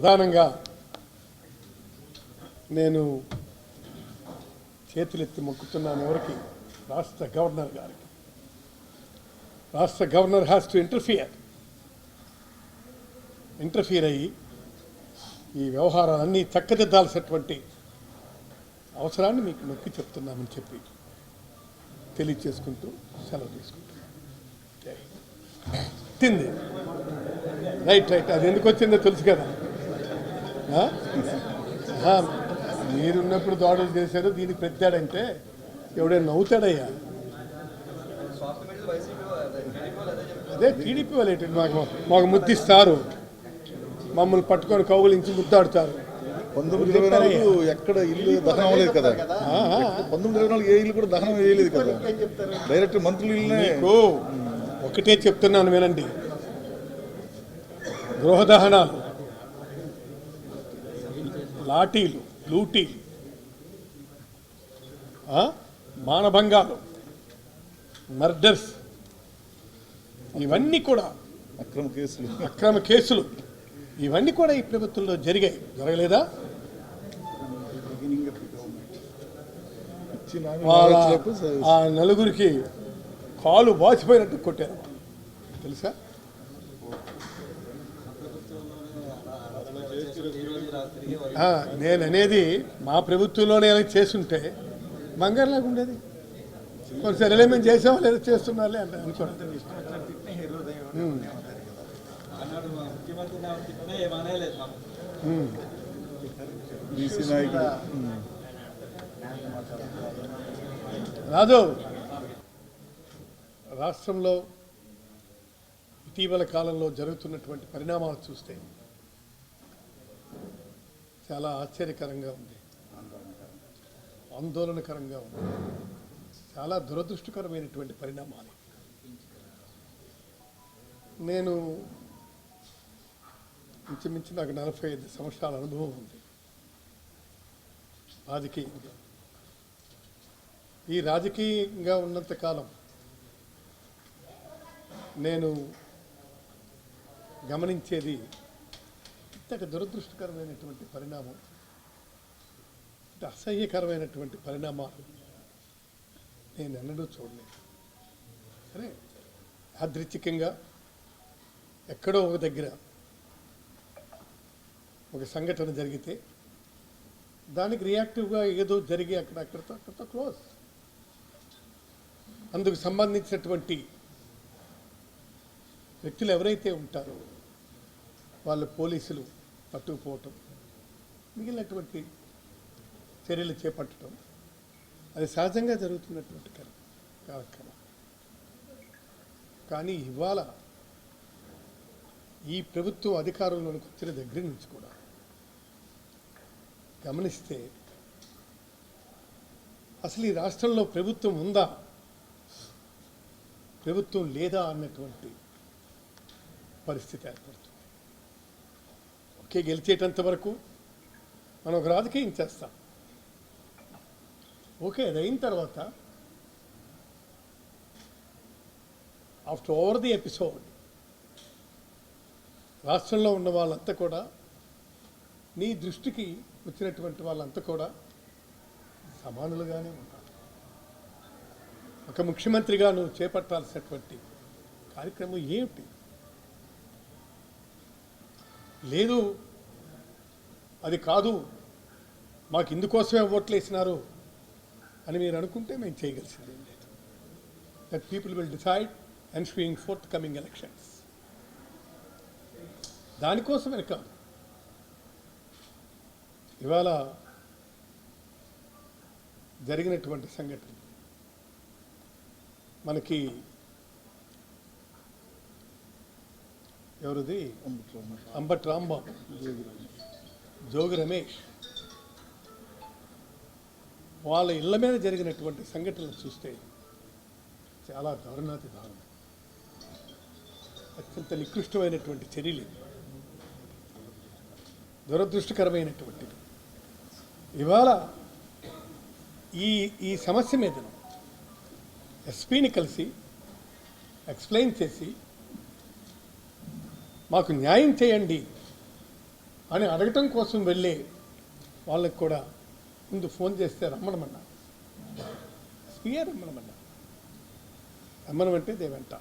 ప్రధానంగా నేను చేతులెత్తి మొక్కుతున్నాను ఎవరికి? రాష్ట్ర గవర్నర్ గారికి. రాష్ట్ర governor has to interfere interfere అయ్యి ఈ వ్యవహారాలన్నీ చక్కదిద్దాల్సినటువంటి అవసరాన్ని మీకు నొక్కి చెప్తున్నామని చెప్పి తెలియచేసుకుంటూ సెలవు తీసుకుంటున్నాను. తింది రైట్ రైట్. అది ఎందుకు వచ్చిందో తెలుసు కదా. మీరున్నప్పుడు దాడులు చేశారు దీనికి పెట్టాడంటే ఎవడైనా నవ్వుతాడయ్యా? అదే టీడీపీ వాళ్ళు ఏంటి? మాకు మాకు ముద్దిస్తారు. మమ్మల్ని పట్టుకొని కౌగులించి ముద్దాడుతారు. పంతొమ్మిది ఇరవై నాలుగు ఎక్కడ ఇల్లు దహనం అవ్వలేదు కదా. పంతొమ్మిది ఇరవై నాలుగు ఏ ఇల్లు కూడా దహనం వేయలేదు కదా. డైరెక్ట్ మంత్రులు ఇల్లునే మీకు ఒకటే చెప్తున్నాను వినండి. గృహ దహనాలు. లాఠీలు లూటీలు? మానభంగాలు మర్డర్స్ ఇవన్నీ కూడా అక్రమ కేసులు. అక్రమ కేసులు. ఇవన్నీ కూడా ఈ ప్రభుత్వంలో జరిగాయి. జరగలేదా? ఆ నలుగురికి కాలు వాచిపోయినట్టు కొట్టారు. తెలుసా? నేను అనేది మా ప్రభుత్వంలోనే ఏమైనా చేస్తుంటే బంగారులాగా ఉండేది. కొంచెం ఎలిమెంట్ చేసామో లేదో చేస్తున్నారులే అంటే అనుకోండి. రాజు రాష్ట్రంలో ఇటీవల కాలంలో జరుగుతున్నటువంటి పరిణామాలు చూస్తే చాలా ఆశ్చర్యకరంగా ఉంది. ఆందోళనకరంగా ఉంది. చాలా దురదృష్టకరమైనటువంటి పరిణామాలు. నేను ఇంచుమించు నాకు నలభై ఐదు సంవత్సరాల అనుభవం ఉంది. రాజకీయంగా. ఈ రాజకీయంగా ఉన్నంత కాలం నేను గమనించేది ఇంతటి దురదృష్టకరమైనటువంటి పరిణామం ఇంత అసహ్యకరమైనటువంటి పరిణామాలు నేను ఎన్నడూ చూడలేదు. సరే యాదృచ్ఛికంగా ఎక్కడో ఒక దగ్గర ఒక సంఘటన జరిగితే దానికి రియాక్టివ్గా ఏదో జరిగి అక్కడ అక్కడితో అక్కడితో క్లోజ్ అందుకు సంబంధించినటువంటి వ్యక్తులు ఎవరైతే ఉంటారో వాళ్ళు పోలీసులు పట్టుకుపోవటం మిగిలినటువంటి చర్యలు చేపట్టడం అది సహజంగా జరుగుతున్నటువంటి కార్యక్రమం. కానీ ఇవాళ ఈ ప్రభుత్వం అధికారంలోకి వచ్చిన దగ్గర నుంచి కూడా గమనిస్తే అసలు ఈ రాష్ట్రంలో ప్రభుత్వం ఉందా? ప్రభుత్వం లేదా అన్నటువంటి పరిస్థితి ఏర్పడుతుంది. గెలిచేటంత వరకు మనం ఒక రాజకీయం చేస్తాం. ఓకే అది అయిన తర్వాత ఆఫ్టర్ ఓవర్ ది ఎపిసోడ్ రాష్ట్రంలో ఉన్న వాళ్ళంతా కూడా నీ దృష్టికి వచ్చినటువంటి వాళ్ళంతా కూడా సమానులుగానే ఉన్నారు ఒక ముఖ్యమంత్రిగా నువ్వు చేపట్టాల్సినటువంటి కార్యక్రమం ఏమిటి? లేదు. అది కాదు. మాకు ఇందుకోసమే ఓట్లు వేసినారు అని మీరు అనుకుంటే మేము చేయగలిసింది ఏం లేదు. That people will decide and showing forth coming elections దానికోసమే కాదు. ఇవాళ జరిగినటువంటి సంఘటన. మనకి ఎవరిది? అంబట్ రాంబాబు జోగి రమేష్. వాళ్ళ ఇళ్ళ మీద జరిగినటువంటి సంఘటనలు చూస్తే చాలా దారుణాతి దారుణం. అత్యంత నికృష్టమైనటువంటి చర్యలు. దురదృష్టకరమైనటువంటిది ఇవాళ ఈ ఈ సమస్య మీద ఎస్పీని కలిసి ఎక్స్ప్లెయిన్ చేసి మాకు న్యాయం చేయండి అని అడగటం కోసం వెళ్ళి వాళ్ళకి కూడా ముందు ఫోన్ చేస్తే రమ్మనమన్నా. స్పీయర్ రమ్మనమన్నా. రమ్మనమంటే దే వెంట.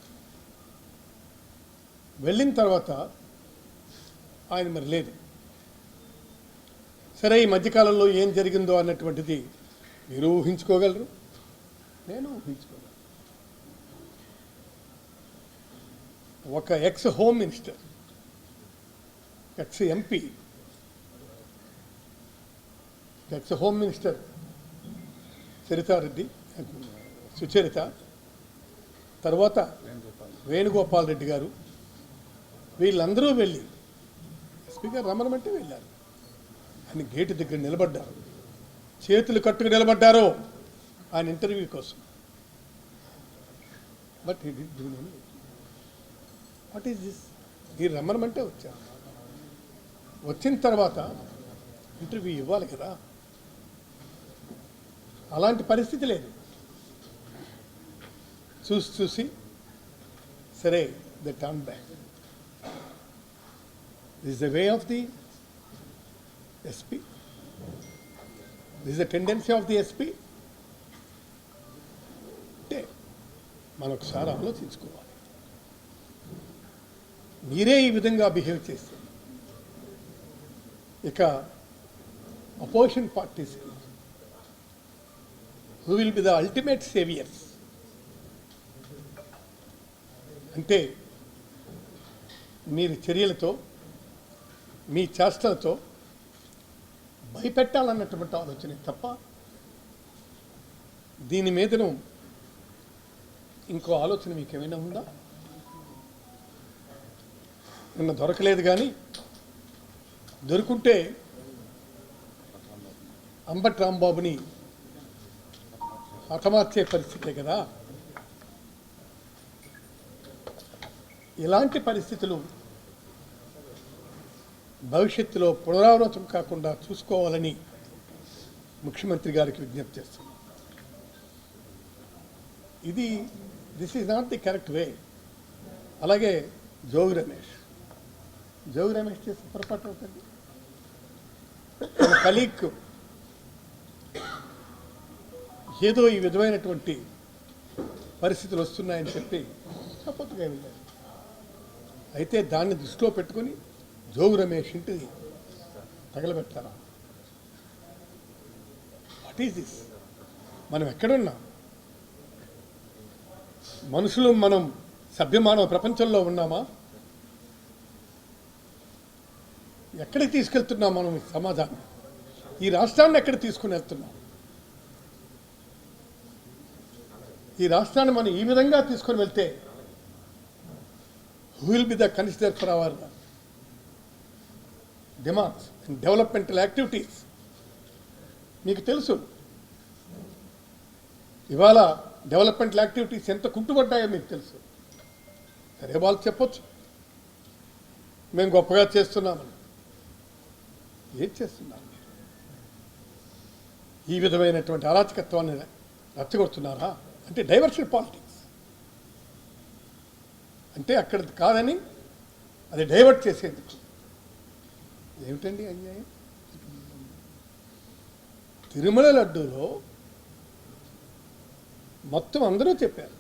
వెళ్ళిన తర్వాత ఆయన మరి లేదు. సరే ఈ మధ్యకాలంలో ఏం జరిగిందో అన్నటువంటిది మీరు ఊహించుకోగలరు? నేను ఊహించుకోగలను. ఒక X home minister ex MP X home minister Saritha Reddy Sucharitha తర్వాత వేణుగోపాల్ రెడ్డి గారు వీళ్ళందరూ వెళ్ళి స్పీకర్ రమ్మనమంటే వెళ్ళారు. ఆయన గేటు దగ్గర నిలబడ్డారు. చేతులు కట్టుకు నిలబడ్డారు ఆయన ఇంటర్వ్యూ కోసం. బట్ వాట్ ఈస్ దిస్ ఈ రమ్మనమంటే వచ్చారు. వచ్చిన తర్వాత ఇంటర్వ్యూ ఇవ్వాలి కదా. అలాంటి పరిస్థితి లేదు. చూసి చూసి సరే the turn back. This the way of the SP this the tendency of the SP అంటే మనం ఒకసారి ఆలోచించుకోవాలి. మీరే ఈ విధంగా బిహేవ్ చేస్తారు ఇక opposition parties who will be the ultimate saviours అంటే మీరు చర్యలతో మీ చేష్టలతో భయపెట్టాలన్నటువంటి ఆలోచనే తప్ప దీని మీదను ఇంకో ఆలోచన మీకు ఏమైనా ఉందా? నిన్న దొరకలేదు కానీ దొరుకుంటే అంబట్ రాంబాబుని హతమార్చే పరిస్థితే కదా. ఇలాంటి పరిస్థితులు భవిష్యత్తులో పునరావృతం కాకుండా చూసుకోవాలని ముఖ్యమంత్రి గారికి విజ్ఞప్తి చేస్తున్నాం. ఇది this is not the correct way అలాగే జోగి రమేష్. జోగి రమేష్ చేసిన పొరపాటు అవుతుంది తన కలీగ్ ఏదో ఈ విధమైనటువంటి పరిస్థితులు వస్తున్నాయని చెప్పి సపోర్ట్గా వెళ్ళారు. అయితే దాన్ని దృష్టిలో పెట్టుకొని జోగు రమేష్ ఇంటిని తగలబెట్టారా వాట్ ఈజ్ దిస్ మనం ఎక్కడున్నాం? మనుషులు మనం సభ్యమానవ ప్రపంచంలో ఉన్నామా? ఎక్కడికి తీసుకెళ్తున్నాం మనం ఈ సమాజాన్ని? ఈ రాష్ట్రాన్ని ఎక్కడ తీసుకుని వెళ్తున్నాం? ఈ రాష్ట్రాన్ని మనం ఈ విధంగా తీసుకొని వెళ్తే will be the consider for our demands and developmental activities మీకు తెలుసు. ఇవాళ డెవలప్మెంటల్ యాక్టివిటీస్ ఎంత కుంటుపడ్డాయో మీకు తెలుసు. సరే వాళ్ళు చెప్పొచ్చు. మేము గొప్పగా చేస్తున్నామని. ఏం చేస్తున్నారు మీరు? ఈ విధమైనటువంటి అరాచకత్వాన్ని రచ్చగొడుతున్నారా? అంటే డైవర్షన్ పాలిటిక్స్. అంటే అక్కడ కాదని అది డైవర్ట్ చేసేందుకు. ఏమిటండి అన్యాయం? తిరుమల లడ్డూలో మొత్తం అందరూ చెప్పారు.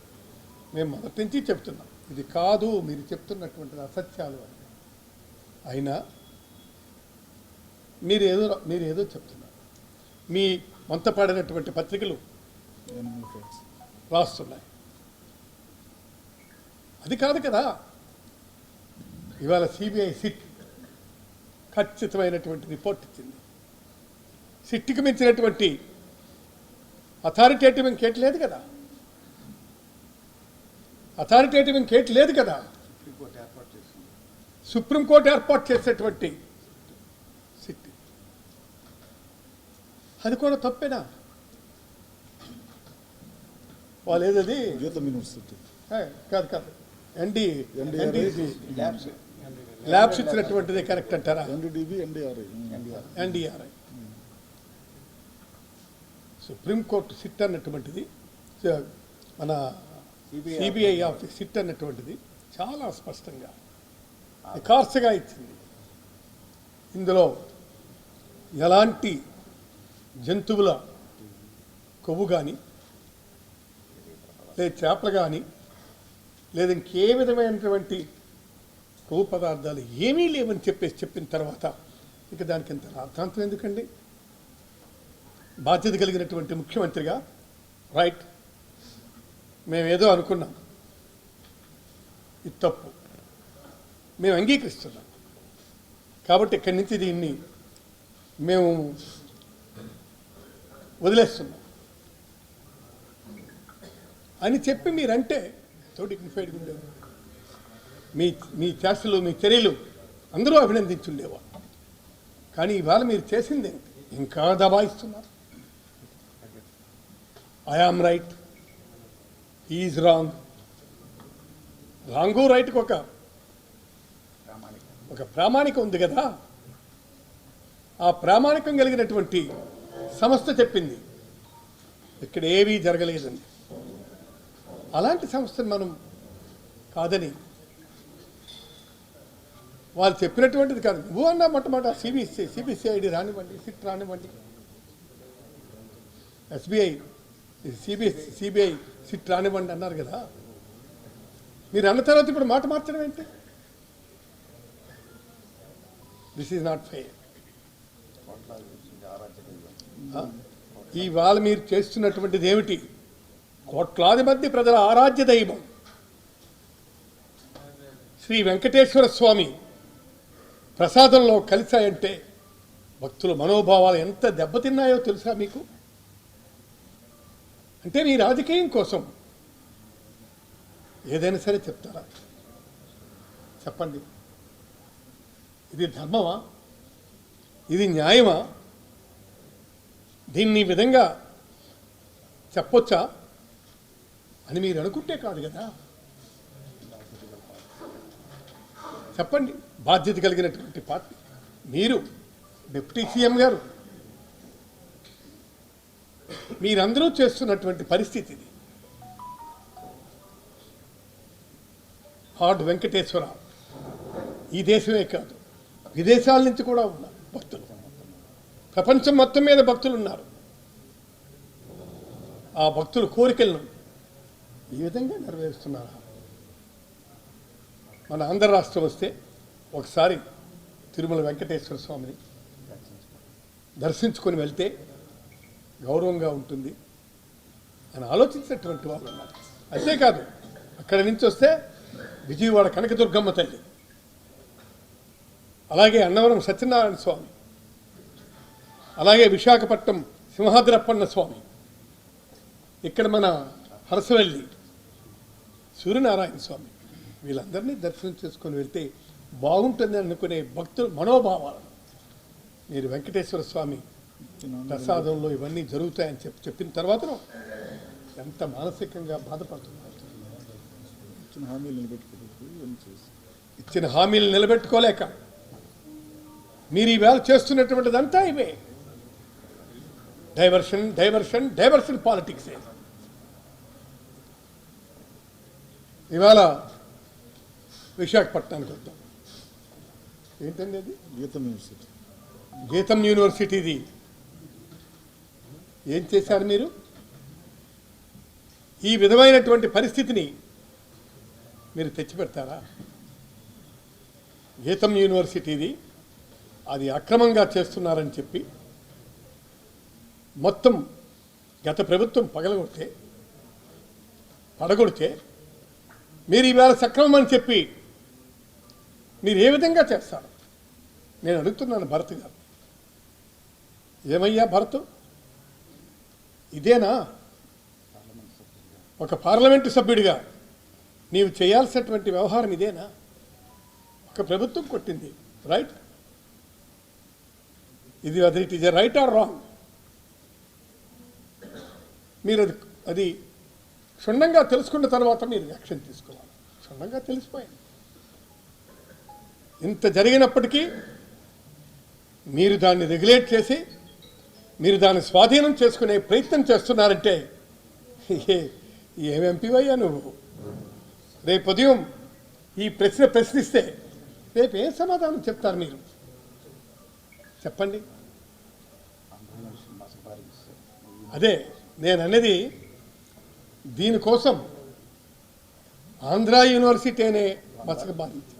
మేము మొదటి నుంచి చెప్తున్నాం. ఇది కాదు మీరు చెప్తున్నటువంటి అసత్యాలు అని. అయినా మీరు ఏదో మీరు ఏదో చెప్తున్నారు. మీ వంత పాడినటువంటి పత్రికలు రాస్తున్నాయి. అది కాదు కదా. ఇవాళ సిబిఐ సిట్ ఖచ్చితమైనటువంటి రిపోర్ట్ ఇచ్చింది. సిట్కి మించినటువంటి అథారిటేటివ్ ఇంకేట్ లేదు కదా. అథారిటేటివ్ ఇంకేట్ లేదు కదా. సుప్రీంకోర్టు ఏర్పాటు చేసేటువంటి సిట్ అది కూడా తప్పేనా? వాళ్ళు ఏదది? గీతం యూనివర్సిటీ కాదు కాదు. ఎన్డి ల్యాబ్స్ ఇచ్చినటువంటిది కరెక్ట్ అంటారా? NDDB NDRI NDRI Supreme Court SIT అన్నటువంటిది. మన సిబిఐ ఆఫీస్ సిట్ అన్నటువంటిది. చాలా స్పష్టంగా నిఖార్సుగా ఇచ్చింది. ఇందులో ఎలాంటి జంతువుల కొవ్వు కానీ లేదా చేపలు కానీ లేదా ఇంకే విధమైనటువంటి కొవ్వు పదార్థాలు ఏమీ లేవని చెప్పేసి చెప్పిన తర్వాత ఇక దానికి ఇంత అర్థాంతం ఎందుకండి? బాధ్యత కలిగినటువంటి ముఖ్యమంత్రిగా రైట్ మేమేదో అనుకున్నాం. ఇది తప్పు. మేము అంగీకరిస్తున్నాం. కాబట్టి ఇక్కడి నుంచి దీన్ని మేము వదిలేస్తున్నాం. అని చెప్పి మీరంటే ఎంతో డిగ్నిఫైడ్గా ఉండేవారు. మీ మీ చేష్టలు మీ చర్యలు అందరూ అభినందించుండేవారు. కానీ ఇవాళ మీరు చేసింది ఇంకా దబాయిస్తున్నారు. I am right is wrong wrong రైట్కి ఒక ఒక ప్రామాణికం ఉంది కదా? ఆ ప్రామాణికం కలిగినటువంటి సంస్థ చెప్పింది. ఇక్కడ ఏవీ జరగలేదని అలాంటి సంస్థను మనం కాదని వాళ్ళు చెప్పినటువంటిది కాదు. నువ్వు అన్నా మొట్టమొదట సిబిసి సిబిసిఐడి రానివ్వండి సిట్ రానివ్వండి. ఎస్బీఐ సిబిఐ సిబిఐ సిట్ రానివ్వండి అన్నారు కదా. మీరు అన్న తర్వాత ఇప్పుడు మాట మార్చడం ఏంటి? దిస్ ఈజ్ నాట్ ఫెయిర్ ఇవాళ మీరు చేస్తున్నటువంటిది ఏమిటి? కోట్లాది మంది ప్రజల ఆరాధ్య దైవం. శ్రీ వెంకటేశ్వర స్వామి ప్రసాదంలో కలిశాయంటే భక్తుల మనోభావాలు ఎంత దెబ్బతిన్నాయో తెలుసా మీకు? అంటే మీ రాజకీయం కోసం. ఏదైనా సరే చెప్తారా? చెప్పండి. ఇది ధర్మమా? ఇది న్యాయమా? దీన్ని విధంగా చెప్పొచ్చా అని మీరు అనుకుంటే కాదు కదా. చెప్పండి బాధ్యత కలిగినటువంటి పార్టీ. మీరు డిప్యూటీ సీఎం గారు. మీరందరూ చేస్తున్నటువంటి పరిస్థితి ఇది. హార్డ్ వెంకటేశ్వర ఈ దేశమే కాదు విదేశాల నుంచి కూడా ఉన్నారు. ప్రపంచం మొత్తం మీద భక్తులు ఉన్నారు ఆ భక్తుల కోరికలను ఈ విధంగా నెరవేరుస్తున్నారు. మన ఆంధ్ర రాష్ట్రం వస్తే ఒకసారి తిరుమల వెంకటేశ్వర స్వామిని దర్శించుకొని వెళ్తే గౌరవంగా ఉంటుంది అని ఆలోచించినటువంటి వాళ్ళు ఉన్నారు. అంతేకాదు అక్కడి నుంచి వస్తే విజయవాడ కనకదుర్గమ్మ తల్లి అలాగే అన్నవరం సత్యనారాయణ స్వామి అలాగే విశాఖపట్నం సింహాద్రప్పన్న స్వామి. ఇక్కడ మన హరసవల్లి సూర్యనారాయణ స్వామి. వీళ్ళందరినీ దర్శనం చేసుకొని వెళ్తే బాగుంటుంది అనుకునే భక్తుల మనోభావాలను మీరు వెంకటేశ్వర స్వామి ప్రసాదంలో ఇవన్నీ జరుగుతాయని చెప్పి చెప్పిన తర్వాత ఎంత మానసికంగా బాధపడుతున్నారు. ఇచ్చిన హామీలు ఇచ్చిన హామీలు నిలబెట్టుకోలేక మీరు ఈవేళ చేస్తున్నటువంటిదంతా ఇవే. డైవర్షన్ డైవర్షన్ డైవర్షన్ పాలిటిక్స్ ఇవాళ విశాఖపట్నానికి వద్దాం. ఏంటండి అది? గీతం యూనివర్సిటీ. గీతం యూనివర్సిటీది. ఏం చేశారు మీరు? ఈ విధమైనటువంటి పరిస్థితిని మీరు తెచ్చిపెడతారా? గీతం యూనివర్సిటీది అది అక్రమంగా చేస్తున్నారని చెప్పి మొత్తం గత ప్రభుత్వం పగలగొడితే పడగొడితే మీరు ఈవేళ సక్రమం అని చెప్పి మీరు ఏ విధంగా చేస్తారు? నేను అడుగుతున్నాను భరత్ గారు. ఏమయ్యా భరత్? ఇదేనా? ఒక పార్లమెంటు సభ్యుడిగా నీవు చేయాల్సినటువంటి వ్యవహారం ఇదేనా? ఒక ప్రభుత్వం కొట్టింది రైట్? ఇది అది it is a right or wrong మీరు అది అది క్షుణ్ణంగా తెలుసుకున్న తర్వాత మీరు యాక్షన్ తీసుకోవాలి. క్షుణ్ణంగా తెలిసిపోయింది. ఇంత జరిగినప్పటికీ మీరు దాన్ని రెగ్యులేట్ చేసి మీరు దాన్ని స్వాధీనం చేసుకునే ప్రయత్నం చేస్తున్నారంటే ఏ- ఎంపీవయ్యా నువ్వు? రేపు ఉదయం ఈ ప్రశ్న ప్రశ్నిస్తే రేపు ఏం సమాధానం చెప్తారు మీరు? చెప్పండి. అదే. నేను అనేది దీనికోసం ఆంధ్ర యూనివర్సిటీ అనే మసక బాధించారు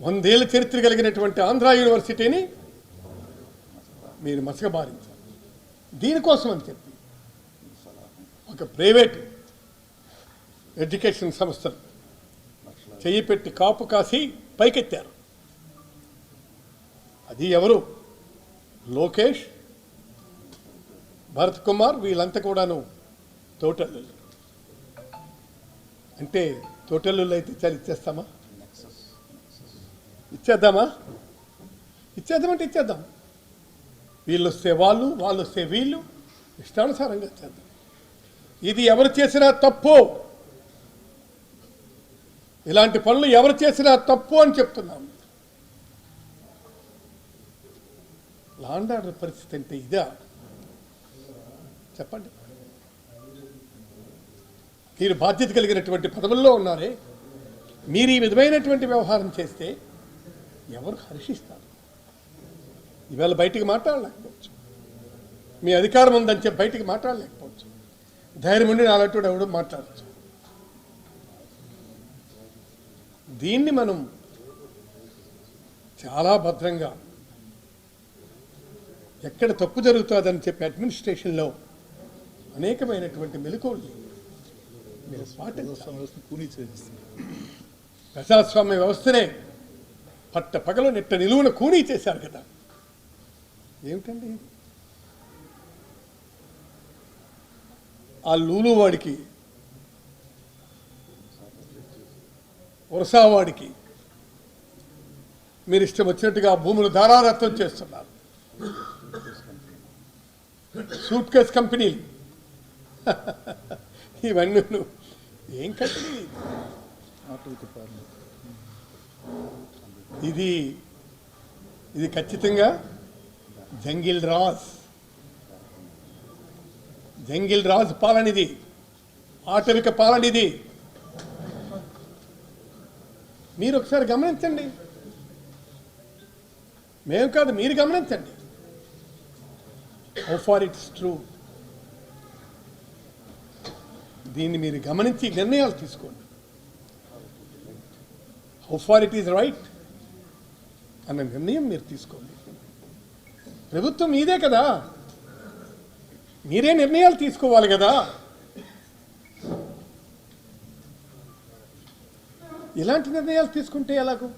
వందేళ్ళ చరిత్ర కలిగినటువంటి ఆంధ్ర యూనివర్సిటీని మీరు మసక బారించారు దీనికోసం అని చెప్పి ఒక ప్రైవేట్ ఎడ్యుకేషన్ సంస్థలు చెయ్యి పెట్టి కాపు కాసి పైకెత్తారు. అది ఎవరు? లోకేష్ భరత్ కుమార్ వీళ్ళంతా కూడాను తోటల్లు అంటే తోటల్లు అయితే చాలా ఇచ్చేస్తామా? ఇచ్చేద్దామా? ఇచ్చేద్దామంటే ఇచ్చేద్దాం. వీళ్ళు వస్తే వాళ్ళు వాళ్ళు వస్తే వీళ్ళు ఇష్టానుసారంగా చేద్దాం. ఇది ఎవరు చేసినా తప్పు. ఇలాంటి పనులు ఎవరు చేసినా తప్పు అని చెప్తున్నాం. లాండ్ ఆర్డర్ పరిస్థితి అంటే ఇదా. చెప్పండి. మీరు బాధ్యత కలిగినటువంటి పదవుల్లో ఉన్నారే మీరు ఈ విధమైనటువంటి వ్యవహారం చేస్తే ఎవరు హర్షిస్తారు? ఇవాళ బయటికి మాట్లాడలేకపోవచ్చు. మీ అధికారం ఉందని చెప్పి బయటికి మాట్లాడలేకపోవచ్చు. ధైర్యం ఉండి నాలంటూ ఎవడు మాట్లాడచ్చు. దీన్ని మనం చాలా భద్రంగా ఎక్కడ తప్పు జరుగుతుందని చెప్పి అడ్మినిస్ట్రేషన్లో అనేకమైనటువంటి మెలకువలు మీరు చేస్తుంది ప్రజాస్వామ్య వ్యవస్థనే పట్ట పగలు నెట్ట నిలువున కూనీ చేశారు కదా. ఏమిటండి? ఆ లూలు వాడికి వరసావాడికి మీరు ఇష్టం వచ్చినట్టుగా భూములు ధారాదత్తం చేస్తున్నారు. సూట్ కేస్ కంపెనీలు. ఇవన్నీ నువ్వు- ఏం కంపెనీ ఇది ఇది ఖచ్చితంగా జంగిల్ రాజ్. జంగిల్ రాజ్ పాలనిది. ఆటవిక పాలనిది. మీరు ఒకసారి గమనించండి. మేము కాదు మీరు గమనించండి. హౌ ఫార్ ఇట్స్ ట్రూ దీన్ని మీరు గమనించి నిర్ణయాలు తీసుకోండి. How far it is right అన్న నిర్ణయం మీరు తీసుకోండి. ప్రభుత్వం మీదే కదా. మీరే నిర్ణయాలు తీసుకోవాలి కదా. ఇలాంటి నిర్ణయాలు తీసుకుంటే ఎలాగో?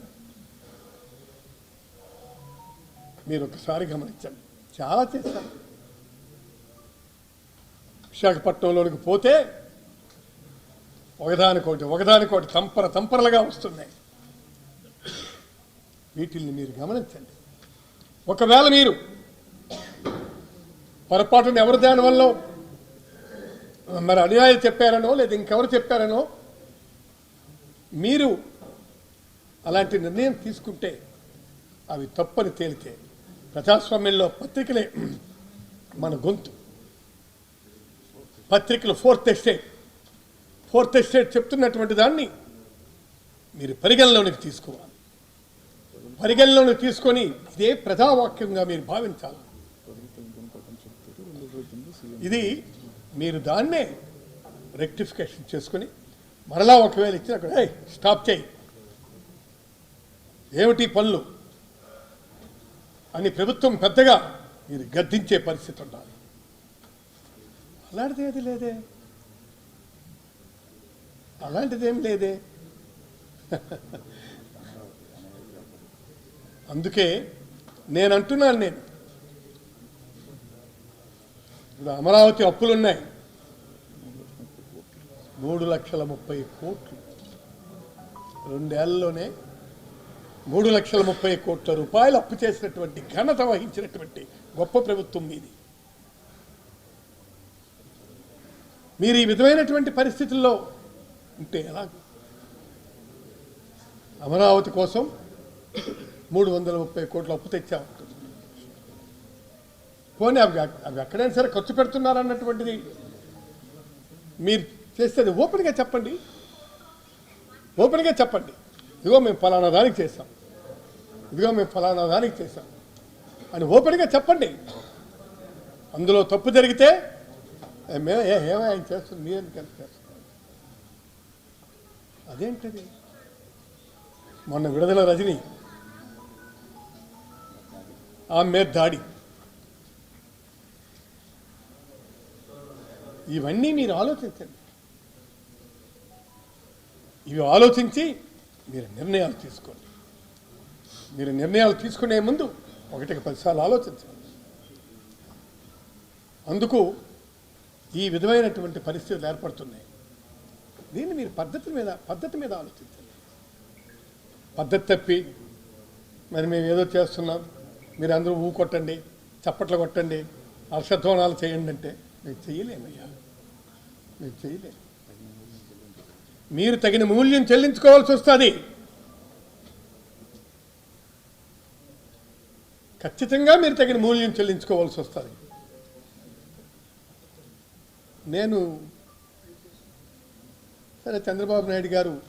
మీరు ఒకసారి గమనించండి. చాలా చేశారు. విశాఖపట్నంలోనికి పోతే ఒకదానికోటి ఒకదానికోటి తంపర తంపరలుగా వస్తున్నాయి. వీటిల్ని మీరు గమనించండి. ఒకవేళ మీరు పొరపాటున ఎవరు దానివల్ల మరి అనుయాయులు చెప్పారనో లేదా ఇంకెవరు చెప్పారనో మీరు అలాంటి నిర్ణయం తీసుకుంటే అవి తప్పని తేలితే ప్రజాస్వామ్యంలో పత్రికలే మన గొంతు. పత్రికలు ఫోర్త్ ఎస్టేట్. ఫోర్త్ ఎస్టేట్ చెప్తున్నటువంటి దాన్ని మీరు పరిగణలోనికి తీసుకోవాలి. పరిగణలోకి తీసుకొని ఇదే ప్రజావాక్యంగా మీరు భావించాలి. ఇది మీరు దాన్నే రెక్టిఫికేషన్ చేసుకొని మరలా ఒకవేళ ఇచ్చిన అక్కడ స్టాప్ చేయి. ఏమిటి పనులు? అని ప్రభుత్వం పెద్దగా మీరు గద్దించే పరిస్థితి ఉండాలి. అలాంటిది ఏది లేదే. అలాంటిదేం లేదే. అందుకే నేను అంటున్నాను నేను. ఇప్పుడు అమరావతి అప్పులున్నాయి. మూడు లక్షల ముప్పై కోట్లు. రెండేళ్ళలోనే మూడు లక్షల ముప్పై కోట్ల రూపాయలు అప్పు చేసినటువంటి ఘనత వహించినటువంటి గొప్ప ప్రభుత్వం మీది మీరు ఈ విధమైనటువంటి పరిస్థితుల్లో ఉంటే ఎలా? అమరావతి కోసం మూడు వందల ముప్పై కోట్ల అప్పు తెచ్చాము పోనీ అవి అవి ఎక్కడైనా సరే ఖర్చు పెడుతున్నారన్నటువంటిది మీరు చేసేది ఓపెన్గా చెప్పండి. ఓపెన్గా చెప్పండి. ఇదిగో మేము ఫలానా దానికి చేస్తాం ఇదిగో మేము ఫలానా దానికి చేస్తాం అని ఓపెన్గా చెప్పండి. అందులో తప్పు జరిగితే మేము మే ఏ- ఆయన చేస్తుంది? మీరు ఎందుకు చేస్తాం అదేంటది? మొన్న విడుదల రజని. ఆమె మీద దాడి. ఇవన్నీ మీరు ఆలోచించండి. ఇవి ఆలోచించి మీరు నిర్ణయాలు తీసుకోండి. మీరు నిర్ణయాలు తీసుకునే ముందు ఒకటికి పదిసార్లు ఆలోచించండి. అందుకు ఈ విధమైనటువంటి పరిస్థితులు ఏర్పడుతున్నాయి. దీన్ని మీరు పద్ధతి మీద పద్ధతి మీద ఆలోచించండి. పద్ధతి తప్పి మరి మేము ఏదో చేస్తున్నాం మీరు అందరూ ఊ కొట్టండి చప్పట్లు కొట్టండి హర్షధ్వానాలు చేయండి అంటే మీరు చేయలేమయ్యా మీరు చేయలేము. మీరు తగిన మూల్యం చెల్లించుకోవాల్సి వస్తుంది. ఖచ్చితంగా మీరు తగిన మూల్యం చెల్లించుకోవాల్సి వస్తుంది. నేను సరే చంద్రబాబు నాయుడు గారు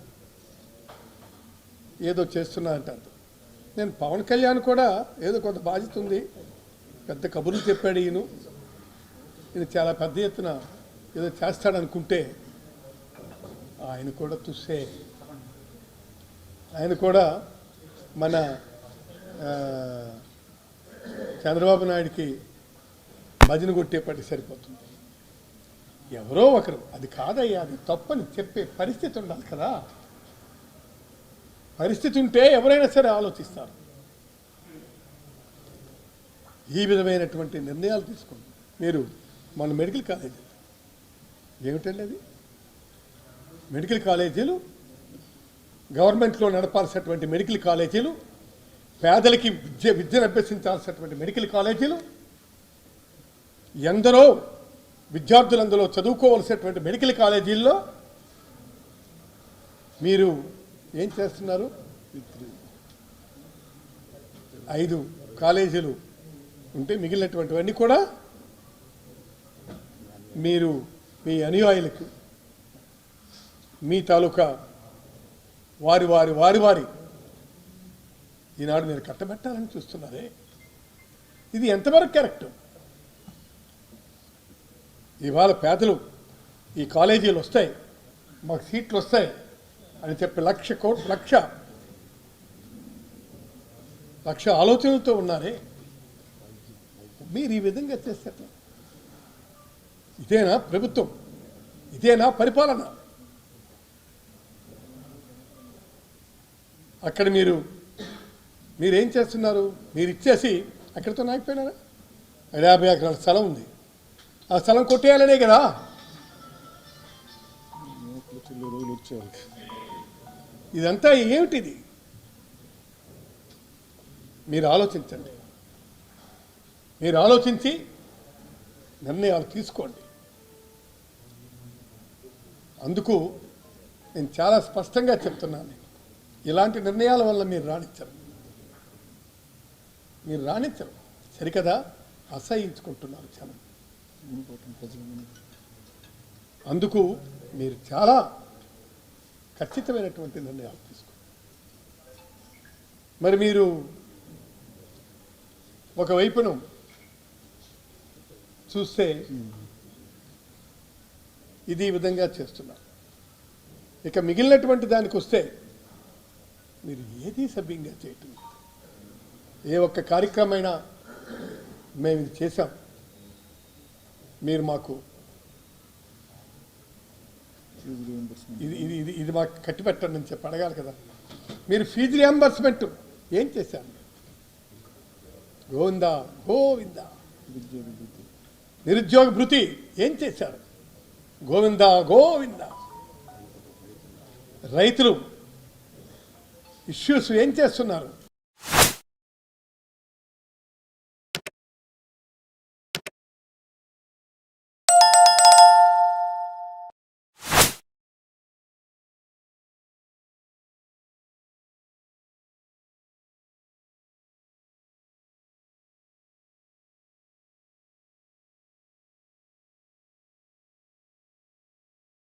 ఏదో చేస్తున్నా అంటారు. నేను పవన్ కళ్యాణ్ కూడా ఏదో కొంత బాధ్యత ఉంది. పెద్ద కబుర్లు చెప్పాడు ఈయన. ఈయన చాలా పెద్ద ఎత్తున ఏదో చేస్తాడనుకుంటే ఆయన కూడా తుస్సే. ఆయన కూడా మన చంద్రబాబు నాయుడికి భజన కొట్టేపట్టి సరిపోతుంది. ఎవరో ఒకరు. అది కాదయ్యా అది తప్పని చెప్పే పరిస్థితి ఉండాలి కదా. పరిస్థితి ఉంటే ఎవరైనా సరే ఆలోచిస్తారు. ఈ విధమైనటువంటి నిర్ణయాలు తీసుకోండి. మీరు మన మెడికల్ కాలేజీ. ఏమిటండి అది? మెడికల్ కాలేజీలు గవర్నమెంట్లో నడపాల్సినటువంటి మెడికల్ కాలేజీలు పేదలకి విద్య విద్యను అభ్యసించాల్సినటువంటి మెడికల్ కాలేజీలు ఎందరో విద్యార్థులందరూ చదువుకోవలసినటువంటి మెడికల్ కాలేజీల్లో మీరు ఏం చేస్తున్నారు? ఐదు కాలేజీలు ఉంటే మిగిలినటువంటివన్నీ కూడా మీరు మీ అనుయాయులకు మీ తాలూకా వారి వారి వారి వారి ఈనాడు మీరు కట్టబెట్టాలని చూస్తున్నారే. ఇది ఎంతవరకు కరెక్ట్? ఇవాళ పేదలు ఈ కాలేజీలు వస్తాయి మాకు సీట్లు వస్తాయి అని చెప్పి లక్ష కోట్ లక్ష లక్ష ఆలోచనలతో ఉన్నారే. మీరు ఈ విధంగా చేస్తారు ఇదేనా ప్రభుత్వం? ఇదేనా పరిపాలన? అక్కడ మీరు మీరేం చేస్తున్నారు? మీరు ఇచ్చేసి అక్కడితో నాగిపోయినారా యాభై ఎకరాల స్థలం ఉంది. ఆ స్థలం కొట్టేయాలనే కదా? ఇదంతా ఏమిటిది? మీరు ఆలోచించండి. మీరు ఆలోచించి నిర్ణయాలు తీసుకోండి. అందుకు నేను చాలా స్పష్టంగా చెప్తున్నాను. ఇలాంటి నిర్ణయాల వల్ల మీరు రాణించరు. మీరు రాణించరు. సరికదా? అసహించుకుంటున్నారు చాలా అందుకు మీరు చాలా ఖచ్చితమైనటువంటి నిర్ణయాలు తీసుకో మరి మీరు ఒకవైపును చూస్తే ఇది ఈ విధంగా చేస్తున్నారు. ఇక మిగిలినటువంటి దానికి వస్తే మీరు ఏది సభ్యంగా చేయటం ఏ ఒక్క కార్యక్రమైనా మేము ఇది చేశాం. మీరు మాకు ఇది ఇది ఇది ఇది మాకు కట్టి పెట్టండి అని చెప్పి అడగాలి కదా. మీరు ఫీజు రియంబర్స్మెంట్ ఏం చేశారు? గోవిందా గోవిందా. నిరుద్యోగ భృతి ఏం చేశారు? గోవిందా గోవిందా. రైతులు ఇష్యూస్ ఏం చేస్తున్నారు?